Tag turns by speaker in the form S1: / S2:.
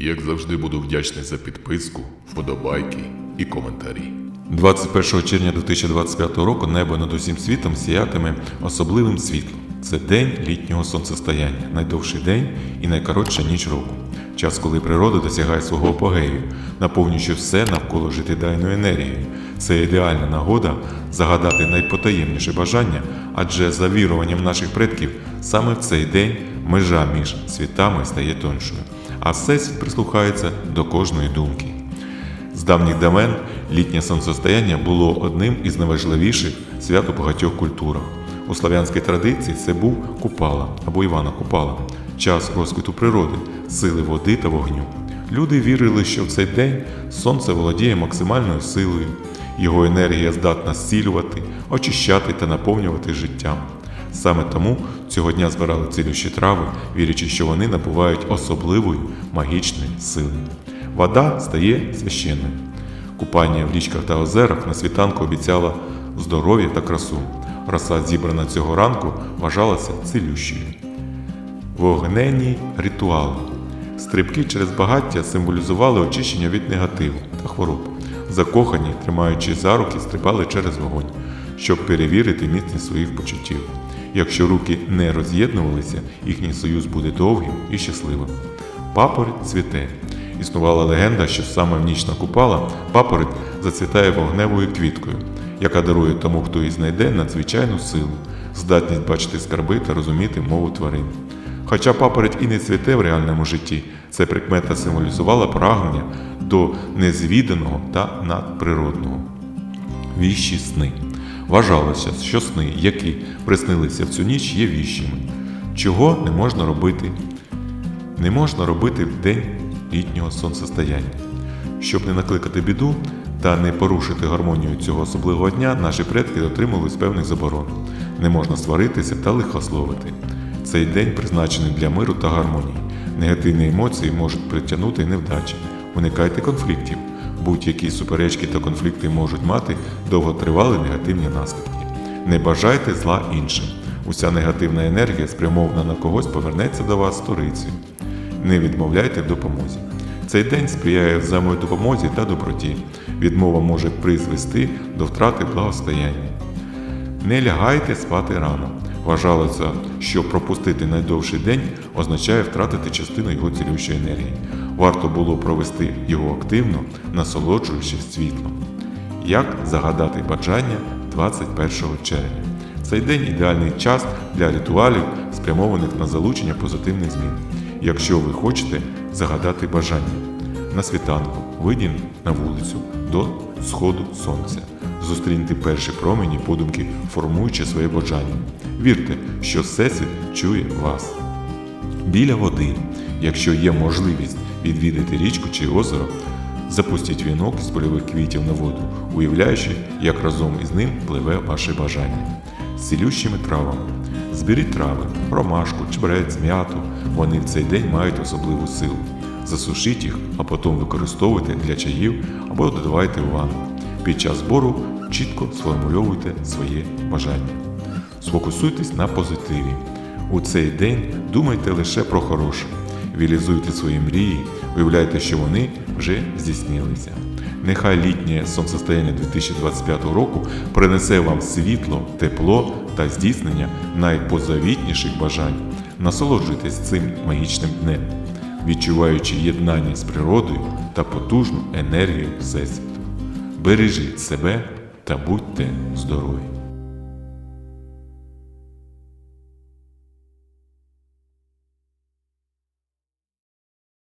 S1: Як завжди буду вдячний за підписку, вподобайки і коментарі. 21 червня 2025 року небо над усім світом сіятиме особливим світлом. Це день літнього сонцестояння, найдовший день і найкоротша ніч року. Час, коли природа досягає свого апогею, наповнюючи все навколо життєдайною енергією. Це ідеальна нагода загадати найпотаємніше бажання, адже за віруванням наших предків саме в цей день межа між світами стає тоншою, а всесвіт прислухається до кожної думки. З давніх давен літнє сонцестояння було одним із найважливіших свят у багатьох культурах. У слав'янській традиції це був Купала або Івана Купала, час розквіту природи, сили води та вогню. Люди вірили, що в цей день сонце володіє максимальною силою, його енергія здатна зцілювати, очищати та наповнювати життям. Саме тому цього дня збирали цілющі трави, вірячи, що вони набувають особливої магічної сили. Вода стає священною. Купання в річках та озерах на світанку обіцяло здоров'я та красу. Роса, зібрана цього ранку, вважалася цілющою. Вогненні ритуали. Стрибки через багаття символізували очищення від негативу та хвороб. Закохані, тримаючи за руки, стрибали через вогонь, щоб перевірити міцність своїх почуттів. Якщо руки не роз'єднувалися, їхній союз буде довгим і щасливим. Папороть цвіте. Існувала легенда, що саме в ніч на Купала папороть зацвітає вогневою квіткою, яка дарує тому, хто її знайде, надзвичайну силу, здатність бачити скарби та розуміти мову тварин. Хоча папороть і не цвіте в реальному житті, ця прикмета символізувала прагнення до незвіданого та надприродного. Віщі сни. Вважалося, що сни, які приснилися в цю ніч, є віщими. Чого не можна робити? Не можна робити в день літнього сонцестояння. Щоб не накликати біду та не порушити гармонію цього особливого дня, наші предки дотримувались певних заборон. Не можна сваритися та лихословити. Цей день призначений для миру та гармонії. Негативні емоції можуть притягнути невдачі. Уникайте конфліктів. Будь-які суперечки та конфлікти можуть мати довготривалі негативні наслідки. Не бажайте зла іншим. Уся негативна енергія, спрямована на когось, повернеться до вас сторицею. Не відмовляйте в допомозі. Цей день сприяє взаємодопомозі та доброті. Відмова може призвести до втрати благостояння. Не лягайте спати рано. Вважалося, що пропустити найдовший день означає втратити частину його цілющої енергії. Варто було провести його активно, насолоджуючись світлом. Як загадати бажання 21 червня? Цей день ідеальний час для ритуалів, спрямованих на залучення позитивних змін. Якщо ви хочете загадати бажання на світанку, вийдіть на вулицю до сходу сонця. Зустріньте перші промені подумки, формуючи своє бажання. Вірте, що Всесвіт чує вас. Біля води, якщо є можливість відвідати річку чи озеро, запустіть вінок з польових квітів на воду, уявляючи, як разом із ним пливе ваше бажання. З цілющими травами. Зберіть трави, ромашку, чебрець, м'яту. Вони в цей день мають особливу силу. Засушіть їх, а потім використовуйте для чаїв або додавайте у ванну. Під час збору чітко сформульовуйте своє бажання. Сфокусуйтесь на позитиві. У цей день думайте лише про хороше. Вілізуйте свої мрії, уявляйте, що вони вже здійснилися. Нехай літнє сонцестояння 2025 року принесе вам світло, тепло та здійснення найпозавітніших бажань. Насолоджуйтесь цим магічним днем, відчуваючи єднання з природою та потужну енергію Всесвіту. Бережіть себе та будьте здорові!